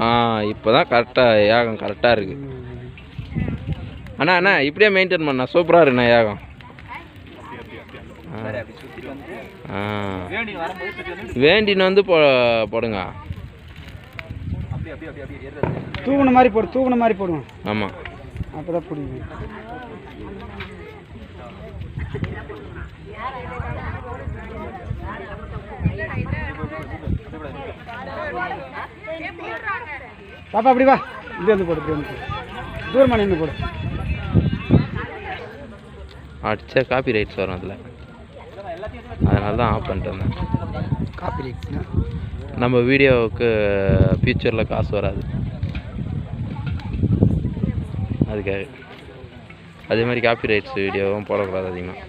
ஆ இப்போ தான் கரெக்டாக யாகம் கரெக்டாக இருக்குது அண்ணா அண்ணா இப்படியே மெயின்டைன் பண்ணா சூப்பராக இருக்குண்ணா யாகம் வேண்டின்னு வந்து போ போடுங்க தூக்குன மாதிரி போடு தூக்குன மாதிரி போடுவோம் ஆமாம் அப்போ தான் பிடிக்கும் பாப்பா அப்படி வா. இப்படி வந்து போடு இப்படி வந்து தூரமாக நின்று போடு. அடிச்சா காப்பி ரைட்ஸ் வரும் அதில். அதனால தான் ஆஃப் பண்ணிட்டு வந்தேன். காப்பி ரைட்ஸ்னா நம்ம வீடியோவுக்கு ஃப்யூச்சரில் காசு வராது. அதுக்காக. அதே மாதிரி காப்பி ரைட்ஸ் வீடியோவும் போடக்கூடாது அதிகமாக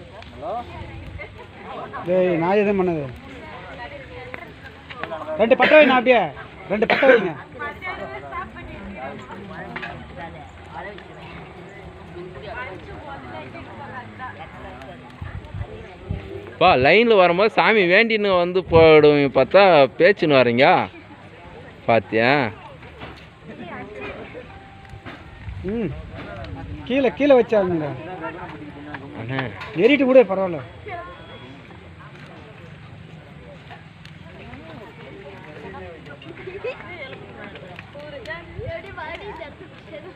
டேய் நான் எதுவும் பண்ணது? ரெண்டு பட்டை வைங்க அப்படியே. ரெண்டு பட்டை வைங்க. பா லைனில் வரும்போது சாமி வேண்டின்னு வந்து போடுவீங்க பார்த்தா பேச்சுன்னு வரீங்க. பாத்தியா? ம். கீழே கீழே வச்சாங்க அண்ணே. ஏறிட்டு கூட பரவாயில்ல.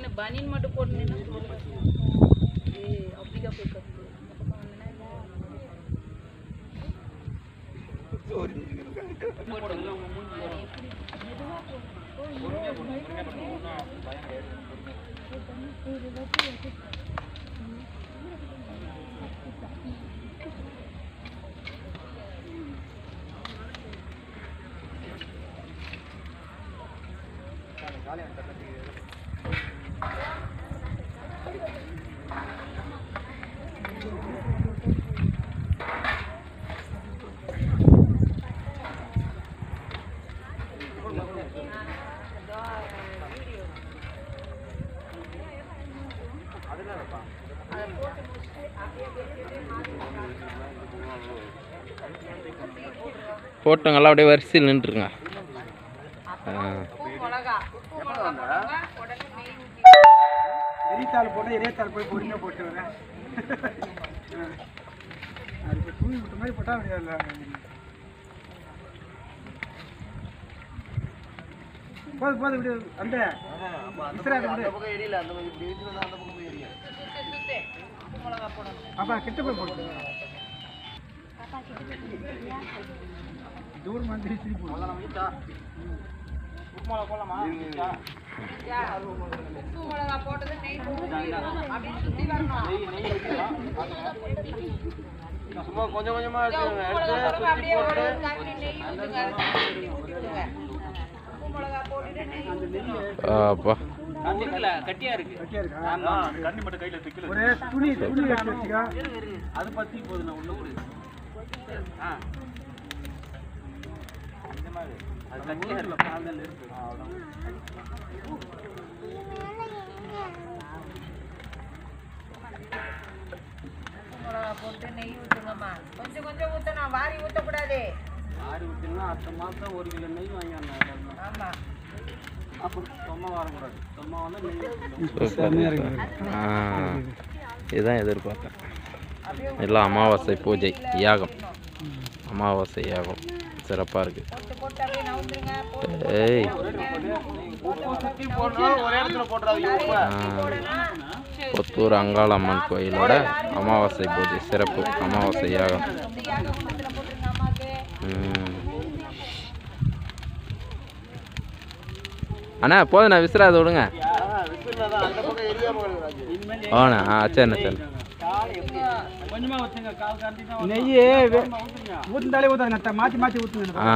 சூப்பர் கருப்பு இருந்தால் கொஞ்சம் போடுங்க பையா பனியன் மட்டும் போட்டுனேன்னா போட்டவங்கெல்லாம் அப்படியே வரிசையில் நின்றுருங்க. எரித்தாள் போட்டு எரியாத்தாள் போய் பொறுமையாக போட்டு வரேன். அது இப்போ தூவி விட்ட மாதிரி போட்டால் அப்படியே இல்லை போது போது இப்படி அந்த தூரம் வந்து விசிறி போடு கிட்ட போய் போட்டது நெய் போட்டு அப்படி சுத்தி வரணும் சும்மா கொஞ்சம் கொஞ்சமா உப்பு மிளகா போட்டு அப்படியே ஒரு ஒரு தண்ணி நெய் ஊத்துங்க அப்பா கட்டியா இருக்கு. கட்டியா இருக்கா? கண்ணி மட்டும் கையில திக்கல ஒரு துணி துணி எடுத்து வச்சுக்கோ அது பத்தி நான் உள்ள கூட ஆ. இந்த மாதிரி. அது கட்டியாக இல்லை காலில் இருக்கு. போட்டு நெய் ஊற்றுங்கம்மா கொஞ்சம் கொஞ்சம் ஊற்றணும் வாரி ஊற்றக்கூடாது ஆறு விட்டுன்னா அடுத்த மாதம் ஒரு கிலோ நெய் வாங்கிடணும் ஆமாம் இதுதான் எதிர்பார்த்தேன். எல்லாம் அமாவாசை பூஜை யாகம். அமாவாசை யாகம். சிறப்பாக இருக்குது ஏய். புத்தூர் அங்காளம்மன் கோயிலோட அமாவாசை பூஜை சிறப்பு. அமாவாசை யாகம். அண்ணா போதுண்ணா விசிறாத விடுங்க. ஓண்ணா ஆ சரிண்ணா சரிண்ணா. கொஞ்சமா வச்சுங்க கால் காண்டி தான் நெய் ஊற்றுந்தாலே ஊற்றாதுங்க மாற்றி மாற்றி ஊற்றுங்க ஆ